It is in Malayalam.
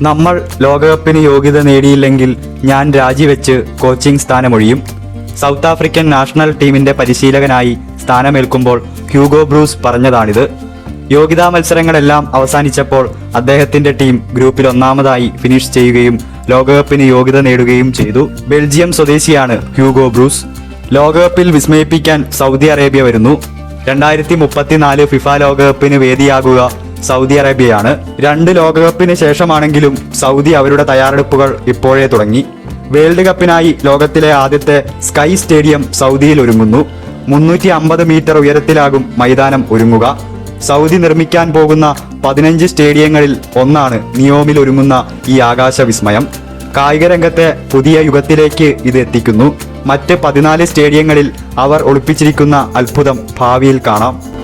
നമ്മൾ ലോകകപ്പിന് യോഗ്യത നേടിയില്ലെങ്കിൽ ഞാൻ രാജിവെച്ച് കോച്ചിംഗ് സ്ഥാനമൊഴിയും. സൗത്ത് ആഫ്രിക്കൻ നാഷണൽ ടീമിന്റെ പരിശീലകനായി സ്ഥാനമേൽക്കുമ്പോൾ ഹ്യൂഗോ ബ്രൂസ് പറഞ്ഞതാണിത്. യോഗ്യതാ മത്സരങ്ങളെല്ലാം അവസാനിച്ചപ്പോൾ അദ്ദേഹത്തിന്റെ ടീം ഗ്രൂപ്പിൽ ഒന്നാമതായി ഫിനിഷ് ചെയ്യുകയും ലോകകപ്പിന് യോഗ്യത നേടുകയും ചെയ്തു. ബെൽജിയം സ്വദേശിയാണ് ഹ്യൂഗോ ബ്രൂസ്. ലോകകപ്പിൽ വിസ്മയിപ്പിക്കാൻ സൗദി അറേബ്യ വരുന്നു. രണ്ടായിരത്തി മുപ്പത്തിനാല് ഫിഫ ലോകകപ്പിന് വേദിയാകുക സൗദി അറേബ്യയാണ്. രണ്ട് ലോകകപ്പിന് ശേഷമാണെങ്കിലും സൗദി അവരുടെ തയ്യാറെടുപ്പുകൾ ഇപ്പോഴേ തുടങ്ങി. വേൾഡ് കപ്പിനായി ലോകത്തിലെ ആദ്യത്തെ സ്കൈ സ്റ്റേഡിയം സൗദിയിൽ ഒരുങ്ങുന്നു. മുന്നൂറ്റി അമ്പത് മീറ്റർ ഉയരത്തിലാകും മൈതാനം ഒരുങ്ങുക. സൗദി നിർമ്മിക്കാൻ പോകുന്ന പതിനഞ്ച് സ്റ്റേഡിയങ്ങളിൽ ഒന്നാണ് നിയോമിൽ ഒരുങ്ങുന്ന ഈ ആകാശ വിസ്മയം. കായിക രംഗത്തെ പുതിയ യുഗത്തിലേക്ക് ഇത് എത്തിക്കുന്നു. മറ്റ് പതിനാല് സ്റ്റേഡിയങ്ങളിൽ അവർ ഒളിപ്പിച്ചിരിക്കുന്ന അത്ഭുതം ഭാവിയിൽ കാണാം.